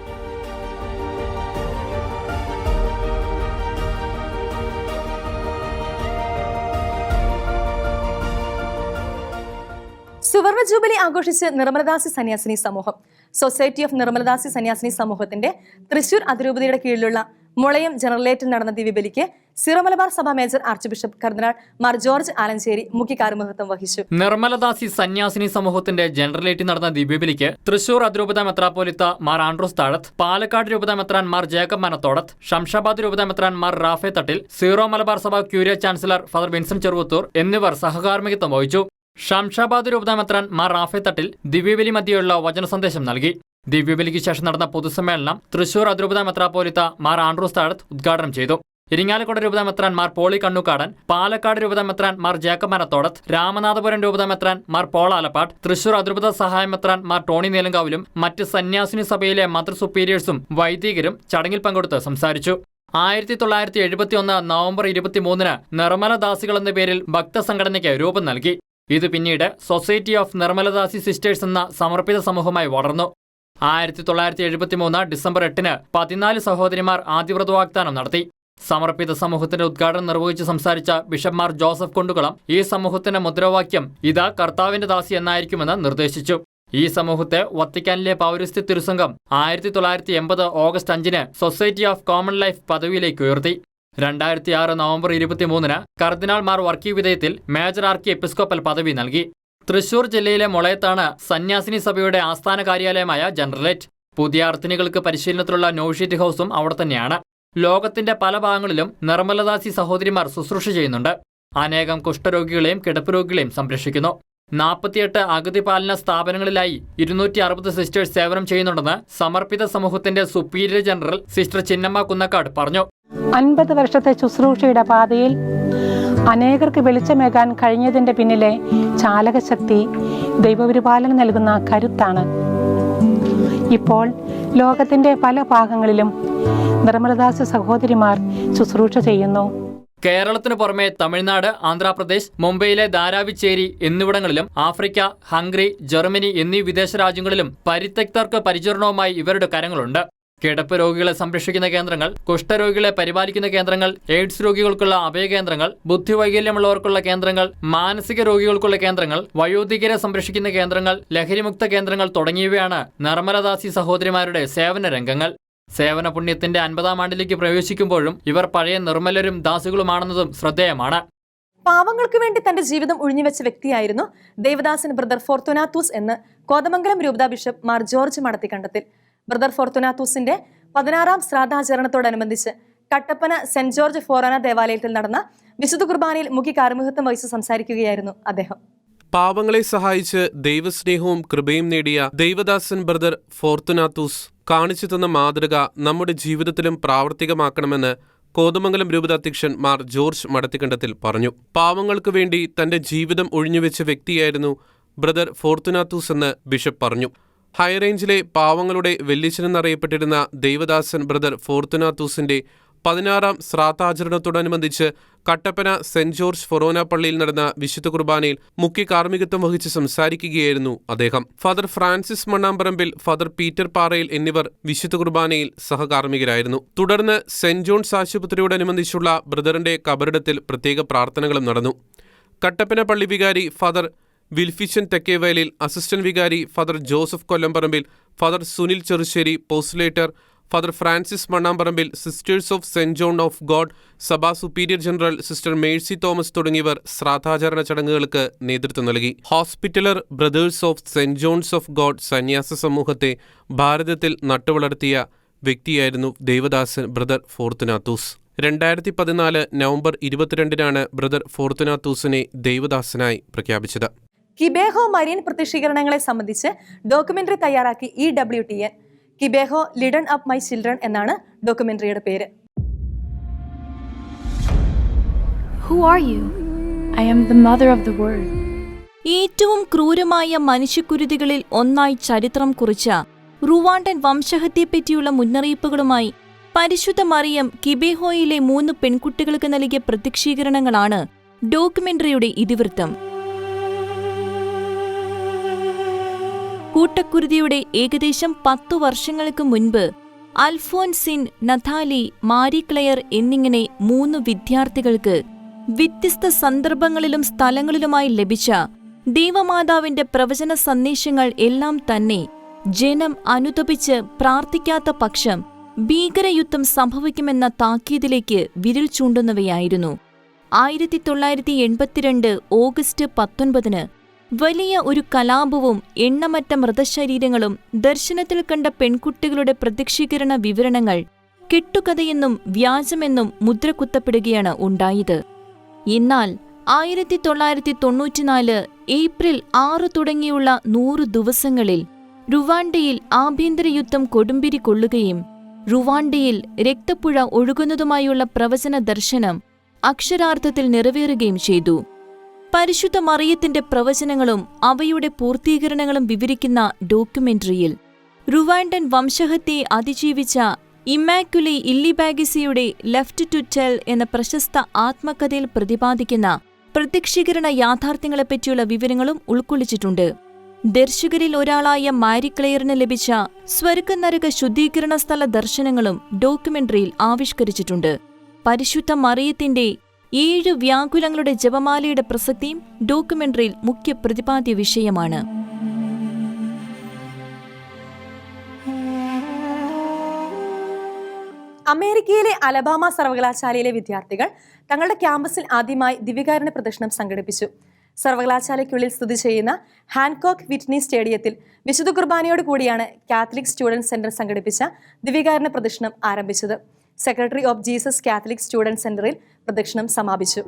[SPEAKER 1] സുവർണ ജൂബിലി ആഘോഷിച്ച് നിർമ്മലദാസി സന്യാസിനി സമൂഹം. സൊസൈറ്റി ഓഫ് നിർമ്മലദാസി സന്യാസിനി സമൂഹത്തിന്റെ തൃശൂർ അതിരൂപതയുടെ കീഴിലുള്ള മുളയം ജനറലേറ്റിൽ നടന്ന ദിവ്യബലിക്ക് സിറോ മലബാർ സഭ major archbishop cardinal Mar George Alencherry മുഖ്യ കാർമ്മികത്വം വഹിച്ചു.
[SPEAKER 3] നിർമ്മലദാസി സന്യാസിനി സമൂഹത്തിന്റെ ജനറലേറ്റി നടന്ന ദിവ്യബലിക്ക് തൃശൂർ അതിരൂപത മെത്രാപ്പോലിത്ത മാർ ആൻഡ്രൂസ് താഴത്ത് പാലക്കാട് രൂപത മെത്രാൻ മാർ ജേക്കബ് മനത്തോടത്ത് ഷംഷാബാദ് രൂപത മെത്രാൻ മാർ റാഫെ തട്ടിൽ സീറോ മലബാർ സഭ curia chancellor father Vincent Cheruvathoor എന്നിവർ സഹകാർമികത്വം വഹിച്ചു. ഷംഷാബാദ് രൂപത മെത്രാൻ മാർ റാഫെ തട്ടിൽ ദിവ്യബലി മധ്യയുള്ള വചന സന്ദേശം നൽകി. ദിവ്യബലിക്ക് ശേഷം നടന്ന പൊതുസമ്മേളനം തൃശൂർ അതിരൂപത മെത്രാപ്പോലിത്ത മാർ ആൻഡ്രൂസ് താഴത്ത് ഉദ്ഘാടനം ചെയ്തു. ഇരിങ്ങാലക്കുട രൂപത മെത്രാൻ മാർ പോളി കണ്ണുക്കാടൻ പാലക്കാട് രൂപത മെത്രാൻ മാർ ജേക്കബ് മനത്തോടത്ത് രാമനാഥപുരം രൂപത മെത്രാൻ മാർ പോൾ ആലപ്പാട് തൃശൂർ അതിരൂപത സഹായ മെത്രാൻ മാർ ടോണി നീലങ്കാവിലും മറ്റ് സന്യാസിനി സഭയിലെ മദർ സുപ്പീരിയേഴ്സും വൈദികരും ചടങ്ങിൽ പങ്കെടുത്ത് സംസാരിച്ചു. ആയിരത്തി തൊള്ളായിരത്തി എഴുപത്തി ഒന്ന് നവംബർ ഇരുപത്തിമൂന്നിന് നിർമ്മലദാസികൾ എന്ന പേരിൽ ഭക്തസംഘടനയ്ക്ക് രൂപം നൽകി. ഇത് പിന്നീട് സൊസൈറ്റി ഓഫ് നിർമ്മലദാസി സിസ്റ്റേഴ്സ് എന്ന സമർപ്പിത സമൂഹമായി വളർന്നു. ആയിരത്തി തൊള്ളായിരത്തി എഴുപത്തിമൂന്ന് ഡിസംബർ എട്ടിന് പതിനാല് സഹോദരിമാർ ആദ്യവ്രത വാഗ്ദാനം നടത്തി. സമർപ്പിത സമൂഹത്തിന്റെ ഉദ്ഘാടനം നിർവഹിച്ച് സംസാരിച്ച ബിഷപ്പ്മാർ ജോസഫ് കൊണ്ടുകുളം ഈ സമൂഹത്തിന്റെ മുദ്രാവാക്യം ഇതാ കർത്താവിന്റെ ദാസി എന്നായിരിക്കുമെന്ന് നിർദ്ദേശിച്ചു. ഈ സമൂഹത്തെ വത്തിക്കാനിലെ പൗരസ്ത്യ തിരുസംഘം ആയിരത്തി തൊള്ളായിരത്തി എൺപത് ഓഗസ്റ്റ് അഞ്ചിന് സൊസൈറ്റി ഓഫ് കോമൺ ലൈഫ് പദവിയിലേക്ക് ഉയർത്തി. രണ്ടായിരത്തി ആറ് നവംബർ ഇരുപത്തിമൂന്നിന് കർദിനാൾമാർ വർക്കി വിധേയത്തിൽ മേജർ ആർക്കി എപ്പിസ്കോപ്പൽ പദവി നൽകി. തൃശൂർ ജില്ലയിലെ മുളയത്താണ് സന്യാസിനി സഭയുടെ ആസ്ഥാന കാര്യാലയമായ ജനറലേറ്റ്. പുതിയ അർത്ഥിനികൾക്ക് പരിശീലനത്തിലുള്ള നോഷീറ്റ് ഹൗസും അവിടെ തന്നെയാണ്. ലോകത്തിന്റെ പല ഭാഗങ്ങളിലും നിർമ്മലദാസി സഹോദരിമാർ ശുശ്രൂഷ ചെയ്യുന്നുണ്ട്. അനേകം കുഷ്ഠരോഗികളെയും കിടപ്പ് രോഗികളെയും സംരക്ഷിക്കുന്നു. നാൽപ്പത്തിയെട്ട് അഗതി പാലന സ്ഥാപനങ്ങളിലായി ഇരുന്നൂറ്റി അറുപത് സിസ്റ്റേഴ്സ് സേവനം ചെയ്യുന്നുണ്ടെന്ന് സമർപ്പിത സമൂഹത്തിന്റെ superior general sister Chinnamma Kunnakkad പറഞ്ഞു.
[SPEAKER 8] അൻപത് വർഷത്തെ ശുശ്രൂഷയുടെ പാതയിൽ അനേകർക്ക് വെളിച്ചമേകാൻ കഴിഞ്ഞതിന്റെ പിന്നിലെ ചാലകശക്തി ദൈവപരിപാലനം നൽകുന്ന കരുത്താണ്. ഇപ്പോൾ ലോകത്തിന്റെ പല ഭാഗങ്ങളിലും നിർമ്മലദാസ സഹോദരിമാർ ശുശ്രൂഷ ചെയ്യുന്നു.
[SPEAKER 3] കേരളത്തിന് പുറമെ തമിഴ്നാട് ആന്ധ്രാപ്രദേശ് മുംബൈയിലെ ധാരാവിച്ചേരി എന്നിവിടങ്ങളിലും ആഫ്രിക്ക ഹംഗറി ജർമ്മനി എന്നീ വിദേശ രാജ്യങ്ങളിലും പരിത്യക്തർക്ക് പരിചരണവുമായി ഇവരുടെ കരങ്ങളുണ്ട്. കിടപ്പ് രോഗികളെ സംരക്ഷിക്കുന്ന കേന്ദ്രങ്ങൾ കുഷ്ഠരോഗികളെ പരിപാലിക്കുന്ന കേന്ദ്രങ്ങൾ എയ്ഡ്സ് രോഗികൾക്കുള്ള അഭയകേന്ദ്രങ്ങൾ ബുദ്ധിവൈകല്യമുള്ളവർക്കുള്ള കേന്ദ്രങ്ങൾ മാനസിക രോഗികൾക്കുള്ള കേന്ദ്രങ്ങൾ വയോധികരെ സംരക്ഷിക്കുന്ന കേന്ദ്രങ്ങൾ ലഹരിമുക്ത കേന്ദ്രങ്ങൾ തുടങ്ങിയവയാണ് നിർമ്മലദാസി സഹോദരിമാരുടെ സേവന രംഗങ്ങൾ. സേവന പുണ്യത്തിന്റെ അൻപതാം ആണ്ടിലേക്ക് പ്രവേശിക്കുമ്പോഴും ഇവർ പഴയ നിർമ്മലരും ദാസുകളുമാണെന്നതും ശ്രദ്ധേയമാണ്.
[SPEAKER 1] പാവങ്ങൾക്ക് വേണ്ടി തന്റെ ജീവിതം ഒഴിഞ്ഞുവെച്ച വ്യക്തിയായിരുന്നു ദേവദാസൻ ബ്രദർ ഫോർത്തുനാത്തൂസ് എന്ന് കോതമംഗലം രൂപതാ bishop Mar George Madathikandathil brother ഫോർത്തുനാത്തൂസിന്റെ പതിനാറാം ശ്രാദ്ധാചരണത്തോടനുബന്ധിച്ച് കട്ടപ്പന സെന്റ് ജോർജ് ഫോറാന ദേവാലയത്തിൽ നടന്ന വിശുദ്ധ കുർബാനയിൽ മുഖ്യ കാർമ്മികത്വം വഹിച്ച് സംസാരിക്കുകയായിരുന്നു അദ്ദേഹം.
[SPEAKER 4] പാവങ്ങളെ സഹായിച്ച് ദൈവസ്നേഹവും കൃപയും നേടിയ ദൈവദാസൻ ബ്രദർ ഫോർത്തുനാത്തൂസ് കാണിച്ചു തന്ന മാതൃക നമ്മുടെ ജീവിതത്തിലും പ്രാവർത്തികമാക്കണമെന്ന് കോതമംഗലം രൂപതാധ്യക്ഷൻ മാർ ജോർജ് മടത്തിക്കണ്ടത്തിൽ പറഞ്ഞു. പാവങ്ങൾക്ക് വേണ്ടി തന്റെ ജീവിതം ഒഴിഞ്ഞുവെച്ച വ്യക്തിയായിരുന്നു ബ്രദർ ഫോർത്തുനാത്തൂസ് എന്ന് ബിഷപ്പ് പറഞ്ഞു. ഹൈറേഞ്ചിലെ പാവങ്ങളുടെ വെല്ലിച്ചനെന്നറിയപ്പെട്ടിരുന്ന ദേവദാസൻ ബ്രദർ ഫോർത്തുനാത്തൂസിന്റെ പതിനാറാം ശ്രാദ്ധാചരണത്തോടനുബന്ധിച്ച് കട്ടപ്പന സെന്റ് ജോർജ് ഫൊറോന പള്ളിയിൽ നടന്ന വിശുദ്ധ കുർബാനയിൽ മുഖ്യ കാർമ്മികത്വം വഹിച്ച് സംസാരിക്കുകയായിരുന്നു അദ്ദേഹം. Father Francis Mannamparambil father Peter Parayil എന്നിവർ വിശുദ്ധ കുർബാനയിൽ സഹകാർമ്മികരായിരുന്നു. തുടർന്ന് സെന്റ് ജോൺസ് ആശുപത്രിയോടനുബന്ധിച്ചുള്ള ബ്രദറിന്റെ കബറിടത്തിൽ പ്രത്യേക പ്രാർത്ഥനകളും നടന്നു. കട്ടപ്പന പള്ളി വികാരി ഫാദർ വിൽഫിച്ചൻ തെക്കേവയലിൽ അസിസ്റ്റന്റ് വികാരി father Joseph Kollamparambil father Sunil Cherussery postulator father Francis Mannamparambil sisters of saint John of God സഭാ superior general sister Mercy Thomas തുടങ്ങിയവർ ശ്രാദ്ധാചരണ ചടങ്ങുകൾക്ക് നേതൃത്വം നൽകി. Hospitaller brothers of saint John's of God സന്യാസ സമൂഹത്തെ ഭാരതത്തിൽ നട്ടുവളർത്തിയ വ്യക്തിയായിരുന്നു ദേവദാസൻ ബ്രദർ ഫോർത്തുനാത്തൂസ്. രണ്ടായിരത്തി പതിനാല് നവംബർ ഇരുപത്തിരണ്ടിനാണ് ബ്രദർ ഫോർത്തുനാത്തൂസിനെ ദേവദാസനായി പ്രഖ്യാപിച്ചത്.
[SPEAKER 1] കിബേഹോ മരിയൻ പ്രതിഷ്ഠീകരണങ്ങളെ സംബന്ധിച്ച് ഡോക്യുമെന്ററി തയ്യാറാക്കി E W T N Kibeho lead on up my children എന്നാണ് ഡോക്യുമെന്ററിയുടെ പേര്
[SPEAKER 9] Who are you? I am the mother of the word.
[SPEAKER 10] ഏറ്റവും ക്രൂരമായ മനുഷ്യക്കുരുതികളിൽ ഒന്നായി ചരിത്രം കുറിച്ച റുവാണ്ടൻ വംശഹത്യയെപ്പറ്റിയുള്ള മുന്നറിയിപ്പുകളുമായി പരിശുദ്ധ മറിയം കിബേഹോയിലെ മൂന്ന് പെൺകുട്ടികൾക്ക് നൽകിയ പ്രത്യക്ഷീകരണങ്ങളാണ് ഡോക്യുമെന്ററിയുടെ ഇതിവൃത്തം കൂട്ടക്കുരുതിയുടെ ഏകദേശം പത്തു വർഷങ്ങൾക്ക് മുൻപ് അൽഫോൻസിൻ നഥാലി മാരി ക്ലെയർ എന്നിങ്ങനെ മൂന്ന് വിദ്യാർത്ഥികൾക്ക് വ്യത്യസ്ത സന്ദർഭങ്ങളിലും സ്ഥലങ്ങളിലുമായി ലഭിച്ച ദൈവമാതാവിന്റെ പ്രവചന സന്ദേശങ്ങൾ എല്ലാം തന്നെ ജനം അനുതപിച്ച് പ്രാർത്ഥിക്കാത്ത പക്ഷം ഭീകരയുദ്ധം സംഭവിക്കുമെന്ന താക്കീതിലേക്ക് വിരൽ ചൂണ്ടുന്നവയായിരുന്നു. ആയിരത്തി തൊള്ളായിരത്തി എൺപത്തിരണ്ട് ഓഗസ്റ്റ് പത്തൊൻപതിന് വലിയ ഒരു കലാപവും എണ്ണമറ്റ മൃതശരീരങ്ങളും ദർശനത്തിൽ കണ്ട പെൺകുട്ടികളുടെ പ്രത്യക്ഷീകരണ വിവരണങ്ങൾ കെട്ടുകഥയെന്നും വ്യാജമെന്നും മുദ്രകുത്തപ്പെടുകയാണ് ഉണ്ടായത്. എന്നാൽ ആയിരത്തി തൊള്ളായിരത്തി തൊണ്ണൂറ്റിനാല് ഏപ്രിൽ ആറ് തുടങ്ങിയുള്ള നൂറു ദിവസങ്ങളിൽ റുവാണ്ടയിൽ ആഭ്യന്തര യുദ്ധം കൊടുമ്പിരി കൊള്ളുകയും റുവാണ്ടയിൽ രക്തപ്പുഴ ഒഴുകുന്നതുമായുള്ള പ്രവചന ദർശനം അക്ഷരാർത്ഥത്തിൽ നിറവേറുകയും ചെയ്തു. പരിശുദ്ധ മറിയത്തിന്റെ പ്രവചനങ്ങളും അവയുടെ പൂർത്തീകരണങ്ങളും വിവരിക്കുന്ന ഡോക്യുമെന്ററിയിൽ റുവാൻഡൻ വംശഹത്യയെ അതിജീവിച്ച ഇമ്മാക്കുലി ഇല്ലിബാഗിസിയുടെ ലെഫ്റ്റ് ടു ടെൽ എന്ന പ്രശസ്ത ആത്മകഥയിൽ പ്രതിപാദിക്കുന്ന പ്രത്യക്ഷീകരണ യാഥാർത്ഥ്യങ്ങളെപ്പറ്റിയുള്ള വിവരങ്ങളും ഉൾക്കൊള്ളിച്ചിട്ടുണ്ട്. ദർശകരിൽ ഒരാളായ മാരി ക്ലെയറിന് ലഭിച്ച സ്വർഗനരക ശുദ്ധീകരണ സ്ഥല ദർശനങ്ങളും ഡോക്യുമെന്ററിയിൽ ആവിഷ്കരിച്ചിട്ടുണ്ട്. പരിശുദ്ധ മറിയത്തിന്റെ ഏഴ് വ്യാകുലങ്ങളുടെ ജപമാലയുടെ പ്രസക്തിയും ഡോക്യുമെന്ററിയിൽ മുഖ്യ പ്രതിപാദ്യ വിഷയമാണ്.
[SPEAKER 1] അമേരിക്കയിലെ അലബാമ സർവകലാശാലയിലെ വിദ്യാർത്ഥികൾ തങ്ങളുടെ ക്യാമ്പസിൽ ആദ്യമായി ദിവ്യകാരുണ്യ പ്രദർശനം സംഘടിപ്പിച്ചു. സർവകലാശാലയ്ക്കുള്ളിൽ സ്ഥിതി ചെയ്യുന്ന ഹാൻകോക്ക് വിറ്റ്നി സ്റ്റേഡിയത്തിൽ വിശുദ്ധ കുർബാനയോട് കൂടിയാണ് കാത്തലിക് സ്റ്റുഡന്റ് സെന്റർ സംഘടിപ്പിച്ച ദിവ്യകാരുണ്യ പ്രദർശനം ആരംഭിച്ചത്. Secretary of Jesus Catholic student സെന്ററിൽ പ്രദക്ഷിണം സമാപിച്ചു.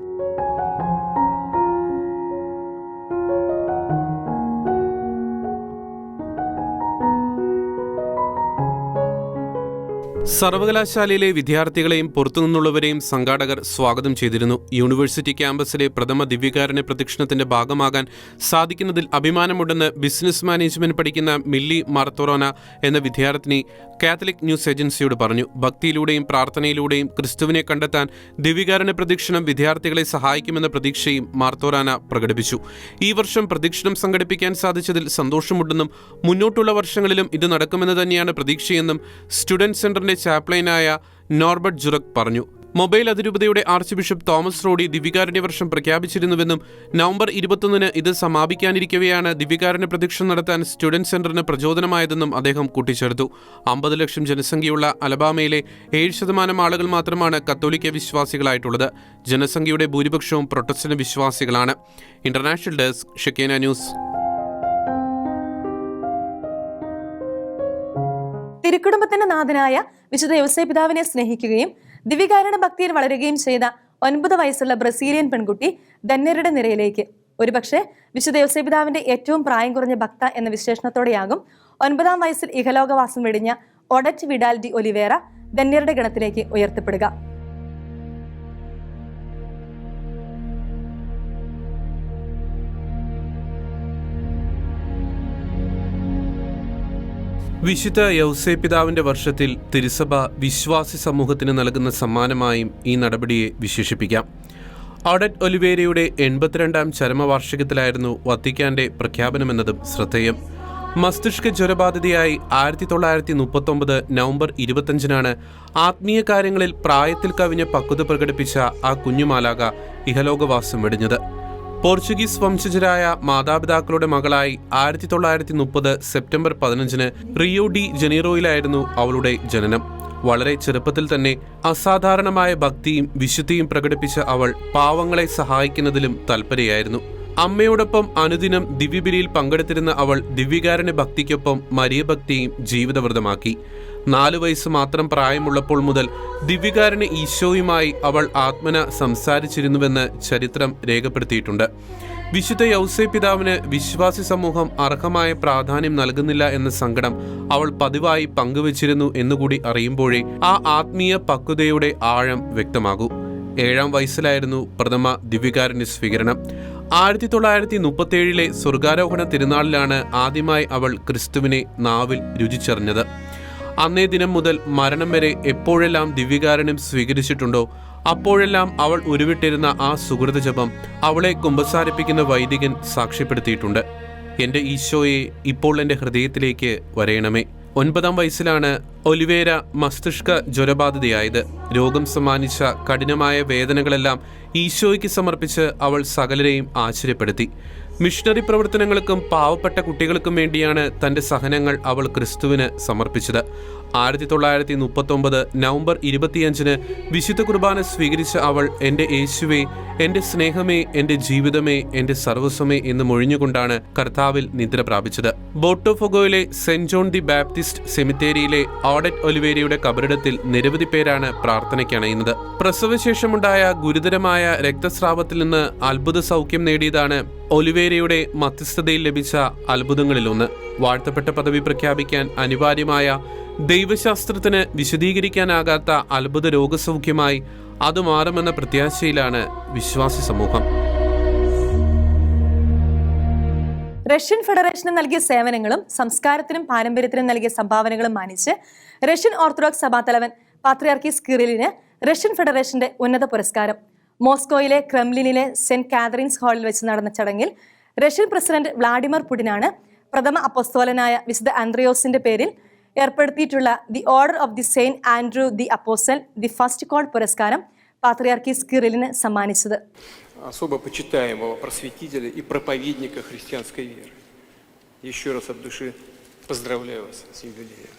[SPEAKER 4] സർവകലാശാലയിലെ വിദ്യാർത്ഥികളെയും പുറത്തുനിന്നുള്ളവരെയും സംഘാടകർ സ്വാഗതം ചെയ്തിരുന്നു. യൂണിവേഴ്സിറ്റി ക്യാമ്പസിലെ പ്രഥമ ദിവ്യകാരുണ്യ പ്രദക്ഷിണത്തിന്റെ ഭാഗമാകാൻ സാധിക്കുന്നതിൽ അഭിമാനമുണ്ടെന്ന് ബിസിനസ് മാനേജ്മെന്റ് പഠിക്കുന്ന മില്ലി മാർത്തോറോന എന്ന വിദ്യാർത്ഥിനി കാത്തലിക് ന്യൂസ് ഏജൻസിയോട് പറഞ്ഞു. ഭക്തിയിലൂടെയും പ്രാർത്ഥനയിലൂടെയും ക്രിസ്തുവിനെ കണ്ടെത്താൻ ദിവ്യകാരുണ്യ പ്രദക്ഷിണം വിദ്യാർത്ഥികളെ സഹായിക്കുമെന്ന പ്രതീക്ഷയും മാർത്തോറാന പ്രകടിപ്പിച്ചു. ഈ വർഷം പ്രദക്ഷിണം സംഘടിപ്പിക്കാൻ സാധിച്ചതിൽ സന്തോഷമുണ്ടെന്നും മുന്നോട്ടുള്ള വർഷങ്ങളിലും ഇത് നടക്കുമെന്ന് തന്നെയാണ് പ്രതീക്ഷയെന്നും സ്റ്റുഡന്റ് സെന്ററിന്റെ ചാപ്ലൈനായ നോർബർട്ട് ജുറക് പറഞ്ഞു. മൊബൈൽ അതിരൂപതയുടെ ആർച്ച് ബിഷപ്പ് തോമസ് റോഡി ദിവ്യകാരുണ്യ വർഷം പ്രഖ്യാപിച്ചിരുന്നുവെന്നും നവംബർ ഇരുപത്തൊന്നിന് ഇത് സമാപിക്കാനിരിക്കവെയാണ് ദിവ്യകാരുണ്യ പ്രദക്ഷിണം നടത്താൻ സ്റ്റുഡന്റ് സെന്ററിന് പ്രചോദനമായതെന്നും അദ്ദേഹം കൂട്ടിച്ചേർത്തു. അമ്പത് ലക്ഷം ജനസംഖ്യയുള്ള അലബാമയിലെ ഏഴ് ശതമാനം ആളുകൾ മാത്രമാണ് കത്തോലിക്ക വിശ്വാസികളായിട്ടുള്ളത്. ജനസംഖ്യയുടെ ഭൂരിപക്ഷവും പ്രൊട്ടസ്റ്റന്റ് വിശ്വാസികളാണ്. International desk Shekinah news.
[SPEAKER 1] തിരുക്കുടുംബത്തിന്റെ നാഥനായ വിശുദ്ധ യോസൈ പിതാവിനെ സ്നേഹിക്കുകയും ദിവികാരണ ഭക്തിയിൽ വളരുകയും ചെയ്ത ഒൻപത് വയസ്സുള്ള ബ്രസീലിയൻ പെൺകുട്ടി ധന്യരുടെ നിരയിലേക്ക്. ഒരുപക്ഷെ വിശുദ്ധ യോസൈ പിതാവിന്റെ ഏറ്റവും പ്രായം കുറഞ്ഞ ഭക്ത എന്ന വിശേഷണത്തോടെയാകും ഒൻപതാം വയസ്സിൽ ഇഹലോകവാസം വെടിഞ്ഞ ഒഡറ്റ് വിഡാൽ ഡി ഒലിവേറ ധന്യരുടെ ഗണത്തിലേക്ക് ഉയർത്തപ്പെടുക.
[SPEAKER 4] വിശുദ്ധ യൗസേ പിതാവിന്റെ വർഷത്തിൽ തിരുസഭ വിശ്വാസി സമൂഹത്തിന് നൽകുന്ന സമ്മാനമായും ഈ നടപടിയെ വിശേഷിപ്പിക്കാം. ഓഡറ്റ് ഒലിവേരയുടെ എൺപത്തിരണ്ടാം ചരമവാർഷികത്തിലായിരുന്നു വത്തിക്കാന്റെ പ്രഖ്യാപനമെന്നതും ശ്രദ്ധേയം. മസ്തിഷ്ക ജ്വരബാധിതയായി ആയിരത്തി തൊള്ളായിരത്തി മുപ്പത്തൊമ്പത് നവംബർ ഇരുപത്തഞ്ചിനാണ് ആത്മീയ കാര്യങ്ങളിൽ പ്രായത്തിൽ കവിഞ്ഞ പക്വത പ്രകടിപ്പിച്ച ആ കുഞ്ഞുമാലാക ഇഹലോകവാസം വെടിഞ്ഞത്. പോർച്ചുഗീസ് വംശജരായ മാതാപിതാക്കളുടെ മകളായി ആയിരത്തി തൊള്ളായിരത്തി മുപ്പത് സെപ്റ്റംബർ പതിനഞ്ചിന് റിയോ ഡി ജനീറോയിലായിരുന്നു അവളുടെ ജനനം. വളരെ ചെറുപ്പത്തിൽ തന്നെ അസാധാരണമായ ഭക്തിയും വിശുദ്ധിയും പ്രകടിപ്പിച്ച അവൾ പാവങ്ങളെ സഹായിക്കുന്നതിലും തൽപരയായിരുന്നു. അമ്മയോടൊപ്പം അനുദിനം ദിവ്യബലിയിൽ പങ്കെടുത്തിരുന്ന അവൾ ദിവ്യകാരന്റെ ഭക്തിക്കൊപ്പം മരിയഭക്തിയും ജീവിതവ്രതമാക്കി. നാലു വയസ്സ് മാത്രം പ്രായമുള്ളപ്പോൾ മുതൽ ദിവ്യകാരന് ഈശോയുമായി അവൾ ആത്മന സംസാരിച്ചിരുന്നുവെന്ന് ചരിത്രം രേഖപ്പെടുത്തിയിട്ടുണ്ട്. വിശുദ്ധ യൗസേ പിതാവിന് വിശ്വാസി സമൂഹം അർഹമായ പ്രാധാന്യം നൽകുന്നില്ല എന്ന സങ്കടം അവൾ പതിവായി പങ്കുവച്ചിരുന്നു എന്നുകൂടി അറിയുമ്പോഴേ ആ ആത്മീയ പക്വതയുടെ ആഴം വ്യക്തമാകൂ. ഏഴാം വയസ്സിലായിരുന്നു പ്രഥമ ദിവ്യകാരന്റെ സ്വീകരണം. ആയിരത്തി തൊള്ളായിരത്തി മുപ്പത്തേഴിലെ സ്വർഗാരോഹണ തിരുനാളിലാണ് ആദ്യമായി അവൾ ക്രിസ്തുവിനെ നാവിൽ രുചിച്ചറിഞ്ഞത്. അന്നേ ദിനം മുതൽ മരണം വരെ എപ്പോഴെല്ലാം ദിവ്യകാരണം സ്വീകരിച്ചിട്ടുണ്ടോ അപ്പോഴെല്ലാം അവൾ ഉരുവിട്ടിരുന്ന ആ സുഹൃത ജപം അവളെ കുമ്പസാരിപ്പിക്കുന്ന വൈദികൻ സാക്ഷ്യപ്പെടുത്തിയിട്ടുണ്ട്. എന്റെ ഈശോയെ ഇപ്പോൾ എന്റെ ഹൃദയത്തിലേക്ക് വരയണമേ. ഒൻപതാം വയസ്സിലാണ് ഒലിവേര മസ്തിഷ്ക ജ്വരബാധിതയായത്. രോഗം സമ്മാനിച്ച കഠിനമായ വേദനകളെല്ലാം ഈശോയ്ക്ക് സമർപ്പിച്ച് അവൾ സകലരെയും ആശ്ചര്യപ്പെടുത്തി. മിഷണറി പ്രവർത്തനങ്ങൾക്കും പാവപ്പെട്ട കുട്ടികൾക്കും വേണ്ടിയാണ് തന്റെ സഹനങ്ങൾ അവൾ ക്രിസ്തുവിന് സമർപ്പിച്ചത്. ആയിരത്തി തൊള്ളായിരത്തി മുപ്പത്തൊമ്പത് നവംബർ ഇരുപത്തിയഞ്ചിന് വിശുദ്ധ കുർബാന സ്വീകരിച്ച അവൾ എന്റെ യേശുവേ എന്റെ സ്നേഹമേ എന്റെ ജീവിതമേ എന്റെ സർവസ്വമേ എന്ന് മൊഴിഞ്ഞുകൊണ്ടാണ് കർത്താവിൽ നിദ്ര പ്രാപിച്ചത്. ബോട്ടോഫൊഗോയിലെ സെന്റ് ജോൺ ദി ബാപ്റ്റിസ്റ്റ് സെമിത്തേരിയിലെ ഓഡറ്റ് ഒലിവേരിയുടെ കബറിടത്തിൽ നിരവധി പേരാണ് പ്രാർത്ഥനയ്ക്ക് അണയുന്നത് പ്രസവശേഷമുണ്ടായ ഗുരുതരമായ രക്തസ്രാവത്തിൽ നിന്ന് അത്ഭുത സൗഖ്യം നേടിയതാണ് ഒലിവേരയുടെ മധ്യസ്ഥതയിൽ ലഭിച്ച അത്ഭുതങ്ങളിലൊന്ന്. വാഴ്ത്തപ്പെട്ട പദവി പ്രഖ്യാപിക്കാൻ അനിവാര്യമായ ദൈവശാസ്ത്രത്തിന് വിശദീകരിക്കാനാകാത്ത അത്ഭുത രോഗസൗഖ്യമായി അത് മാറുമെന്ന പ്രത്യാശയിലാണ് വിശ്വാസി സമൂഹം.
[SPEAKER 1] റഷ്യൻ ഫെഡറേഷന് നൽകിയ സേവനങ്ങളും സംസ്കാരത്തിനും പാരമ്പര്യത്തിനും നൽകിയ സംഭാവനകളും മാനിച്ച് റഷ്യൻ ഓർത്തഡോക്സ് സഭാതലവൻ പാത്രിയാർക്കീസ് കിറിലിന് റഷ്യൻ ഫെഡറേഷന്റെ ഉന്നത പുരസ്കാരം. മോസ്കോയിലെ ക്രെംലിനിലെ സെന്റ് കാതറിൻസ് ഹാളിൽ വെച്ച് നടന്ന ചടങ്ങിൽ റഷ്യൻ പ്രസിഡന്റ് വ്ളാഡിമിർ പുടിനാണ് പ്രഥമ അപ്പോസ്തോലനായ വിശുദ്ധ ആൻഡ്രിയോസിന്റെ പേരിൽ ഏർപ്പെടുത്തിയിട്ടുള്ള the order of the saint Andrew the apostle the first call പുരസ്കാരം പാത്രിയാർക്കീസ് കിറിലിന് സമ്മാനിച്ചത്
[SPEAKER 11] особо почитаемого просветителя и проповедника христианской веры. Еще раз от души поздравляю вас с юбилеем.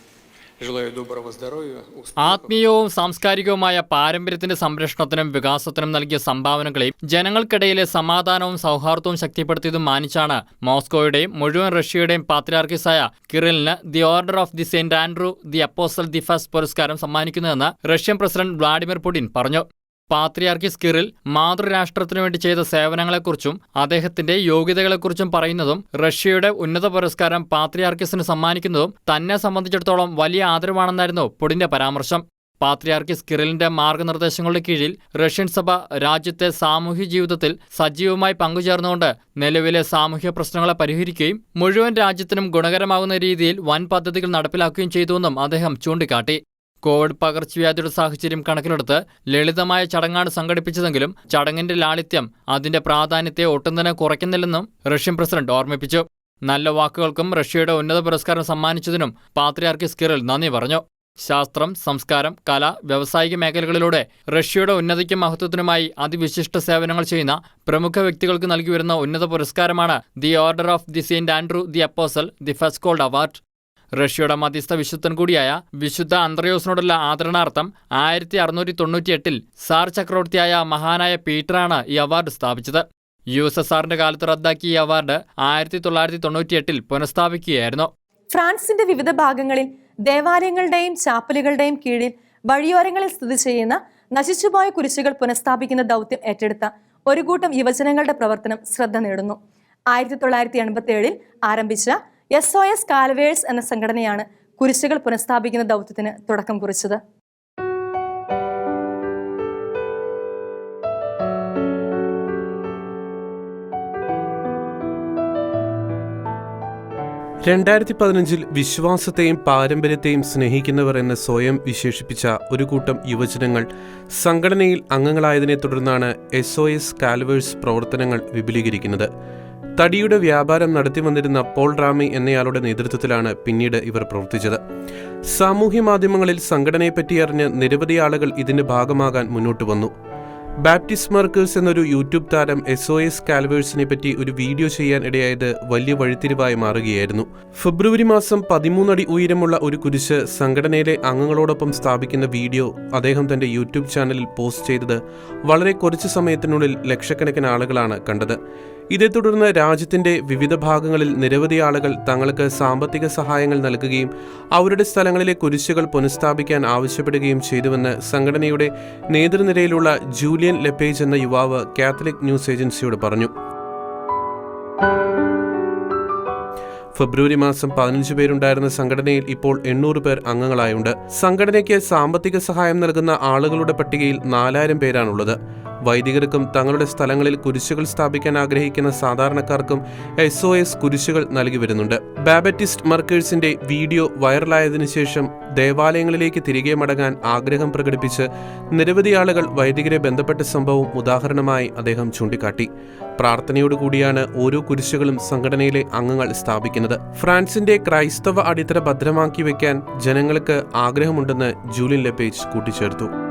[SPEAKER 3] ആത്മീയവും സാംസ്കാരികവുമായ പാരമ്പര്യത്തിന്റെ സംരക്ഷണത്തിനും വികാസത്തിനും നൽകിയ സംഭാവനകളെയും ജനങ്ങൾക്കിടയിലെ സമാധാനവും സൗഹാർദ്ദവും ശക്തിപ്പെടുത്തിയതും മാനിച്ചാണ് മോസ്കോയുടെയും മുഴുവൻ റഷ്യയുടെയും പാത്രിയാർക്കിസായ കിറിലിന് the order of the saint Andrew the apostle the first പുരസ്കാരം സമ്മാനിക്കുന്നതെന്ന് റഷ്യൻ പ്രസിഡന്റ് വ്ളാഡിമിർ പുടിൻ പറഞ്ഞു. പാത്രിയാർക്കിസ് കിറിൽ മാതൃരാഷ്ട്രത്തിനു വേണ്ടി ചെയ്ത സേവനങ്ങളെക്കുറിച്ചും അദ്ദേഹത്തിന്റെ യോഗ്യതകളെക്കുറിച്ചും പറയുന്നതും റഷ്യയുടെ ഉന്നത പുരസ്കാരം പാത്രിയാർക്കിസിന് സമ്മാനിക്കുന്നതും തന്നെ സംബന്ധിച്ചിടത്തോളം വലിയ ആദരവാണെന്നായിരുന്നു പുടിന്റെ പരാമർശം. പാത്രിയാർക്കിസ് കിറിലിന്റെ മാർഗനിർദ്ദേശങ്ങളുടെ കീഴിൽ റഷ്യൻ സഭ രാജ്യത്തെ സാമൂഹ്യ ജീവിതത്തിൽ സജീവമായി പങ്കുചേർന്നുകൊണ്ട് നിലവിലെ സാമൂഹ്യ പ്രശ്നങ്ങളെ പരിഹരിക്കുകയും മുഴുവൻ രാജ്യത്തിനും ഗുണകരമാകുന്ന രീതിയിൽ വൻ പദ്ധതികൾ നടപ്പിലാക്കുകയും ചെയ്തുവെന്നും അദ്ദേഹം ചൂണ്ടിക്കാട്ടി. കോവിഡ് പകർച്ചവ്യാധിയുടെ സാഹചര്യം കണക്കിലെടുത്ത് ലളിതമായ ചടങ്ങാണ് സംഘടിപ്പിച്ചതെങ്കിലും ചടങ്ങിന്റെ ലാളിത്യം അതിന്റെ പ്രാധാന്യത്തെ ഒട്ടും തന്നെ കുറയ്ക്കുന്നില്ലെന്നും റഷ്യൻ പ്രസിഡന്റ് ഓർമ്മിപ്പിച്ചു. നല്ല വാക്കുകൾക്കും റഷ്യയുടെ ഉന്നത പുരസ്കാരം സമ്മാനിച്ചതിനും പാത്രിയാർക്കിസ് കിറിൽ നന്ദി പറഞ്ഞു. ശാസ്ത്രം സംസ്കാരം കല വ്യവസായിക മേഖലകളിലൂടെ റഷ്യയുടെ ഉന്നതിക്കും മഹത്വത്തിനുമായി അതിവിശിഷ്ട സേവനങ്ങൾ ചെയ്യുന്ന പ്രമുഖ വ്യക്തികൾക്ക് നൽകി വരുന്ന ഉന്നത പുരസ്കാരമാണ് the order of the saint Andrew the apostle the first called award. റഷ്യയുടെ മധ്യസ്ഥ വിശുദ്ധൻ കൂടിയായ വിശുദ്ധ അന്ത്രയോസിനോടുള്ള ആദരണാർത്ഥം ആയിരത്തി അറുന്നൂറ്റി തൊണ്ണൂറ്റിയെട്ടിൽ സാർ ചക്രവർത്തിയായ മഹാനായ പീറ്ററാണ് ഈ അവാർഡ് സ്ഥാപിച്ചത്. യു എസ് എസ് ആറിന്റെ കാലത്ത് റദ്ദാക്കിയ ഈ അവാർഡ് ആയിരത്തി തൊള്ളായിരത്തി തൊണ്ണൂറ്റിയെട്ടിൽ പുനഃസ്ഥാപിക്കുകയായിരുന്നു.
[SPEAKER 1] ഫ്രാൻസിന്റെ വിവിധ ഭാഗങ്ങളിൽ ദേവാലയങ്ങളുടെയും ചാപ്പലുകളുടെയും കീഴിൽ വഴിയോരങ്ങളിൽ സ്ഥിതി ചെയ്യുന്ന നശിച്ചുപോയ കുരിശുകൾ പുനഃസ്ഥാപിക്കുന്ന ദൗത്യം ഏറ്റെടുത്ത ഒരു കൂട്ടം യുവജനങ്ങളുടെ പ്രവർത്തനം ശ്രദ്ധ നേടുന്നു. ആയിരത്തി തൊള്ളായിരത്തി എൺപത്തി ഏഴിൽ ആരംഭിച്ച എസ് ഒ എസ് കാൽവേഴ്സ് എന്ന സംഘടനയാണ് കുരിശുകൾ പുനഃസ്ഥാപിക്കുന്ന ദൗത്യത്തിന് തുടക്കം കുറിച്ചത്.
[SPEAKER 4] രണ്ടായിരത്തി പതിനഞ്ചിൽ വിശ്വാസത്തെയും പാരമ്പര്യത്തെയും സ്നേഹിക്കുന്നവർ എന്ന് സ്വയം വിശേഷിപ്പിച്ച ഒരു കൂട്ടം യുവജനങ്ങൾ സംഘടനയിൽ അംഗങ്ങളായതിനെ തുടർന്നാണ് എസ് ഒ എസ് കാൽവേഴ്സ് പ്രവർത്തനങ്ങൾ വിപുലീകരിക്കുന്നത്. തടിയുടെ വ്യാപാരം നടത്തി വന്നിരുന്ന പോൾ റാമി എന്നയാളുടെ നേതൃത്വത്തിലാണ് പിന്നീട് ഇവർ പ്രവർത്തിച്ചത്. സാമൂഹ്യ മാധ്യമങ്ങളിൽ സംഘടനയെപ്പറ്റി അറിഞ്ഞ് നിരവധി ആളുകൾ ഇതിന്റെ ഭാഗമാകാൻ മുന്നോട്ട് വന്നു. ബാപ്റ്റിസ്റ്റ് മാർക്കേഴ്സ് എന്നൊരു യൂട്യൂബ് താരം എസ് ഒ എസ് കാൽവേഴ്സിനെ പറ്റി ഒരു വീഡിയോ ചെയ്യാൻ ഇടയായത് വലിയ വഴിത്തിരിവായി മാറുകയായിരുന്നു. ഫെബ്രുവരി മാസം പതിമൂന്നടി ഉയരമുള്ള ഒരു കുരിശ് സംഘടനയിലെ അംഗങ്ങളോടൊപ്പം സ്ഥാപിക്കുന്ന വീഡിയോ അദ്ദേഹം തന്റെ യൂട്യൂബ് ചാനലിൽ പോസ്റ്റ് ചെയ്തത് വളരെ കുറച്ച് സമയത്തിനുള്ളിൽ ലക്ഷക്കണക്കിന് ആളുകളാണ് കണ്ടത്. ഇതേ തുടർന്ന് രാജ്യത്തിന്റെ വിവിധ ഭാഗങ്ങളിൽ നിരവധി ആളുകൾ തങ്ങൾക്ക് സാമ്പത്തിക സഹായങ്ങൾ നൽകുകയും അവരുടെ സ്ഥലങ്ങളിലെ കുരിശുകൾ പുനഃസ്ഥാപിക്കാൻ ആവശ്യപ്പെടുകയും ചെയ്തുവെന്ന് സംഘടനയുടെ നേതൃനിരയിലുള്ള ജൂലിയൻ ലെപ്പേജ് എന്ന യുവാവ് കാത്തലിക് ന്യൂസ് ഏജൻസിയോട് പറഞ്ഞു. ഫെബ്രുവരി മാസം പതിനഞ്ച് പേരുണ്ടായിരുന്ന സംഘടനയിൽ ഇപ്പോൾ എണ്ണൂറ് പേർ അംഗങ്ങളായുണ്ട്. സംഘടനയ്ക്ക് സാമ്പത്തിക സഹായം നൽകുന്ന ആളുകളുടെ പട്ടികയിൽ നാലായിരം പേരാണുള്ളത്. വൈദികർക്കും തങ്ങളുടെ സ്ഥലങ്ങളിൽ കുരിശുകൾ സ്ഥാപിക്കാൻ ആഗ്രഹിക്കുന്ന സാധാരണക്കാർക്കും എസ് ഒ എസ് കുരിശുകൾ നൽകി വരുന്നുണ്ട്. ബാബറ്റിസ്റ്റ് മർക്കേഴ്സിന്റെ വീഡിയോ വൈറലായതിനു ശേഷം ദേവാലയങ്ങളിലേക്ക് തിരികെ മടങ്ങാൻ ആഗ്രഹം പ്രകടിപ്പിച്ച് നിരവധി ആളുകൾ വൈദികരെ ബന്ധപ്പെട്ട സംഭവം ഉദാഹരണമായി അദ്ദേഹം ചൂണ്ടിക്കാട്ടി. പ്രാർത്ഥനയോടുകൂടിയാണ് ഓരോ കുരിശുകളും സംഘടനയിലെ അംഗങ്ങൾ സ്ഥാപിക്കുന്നത്. ഫ്രാൻസിന്റെ ക്രൈസ്തവ അടിത്തറ ഭദ്രമാക്കി വെക്കാൻ ജനങ്ങൾക്ക് ആഗ്രഹമുണ്ടെന്ന് ജൂലിൻ ലെപ്പേജ് കൂട്ടിച്ചേർത്തു.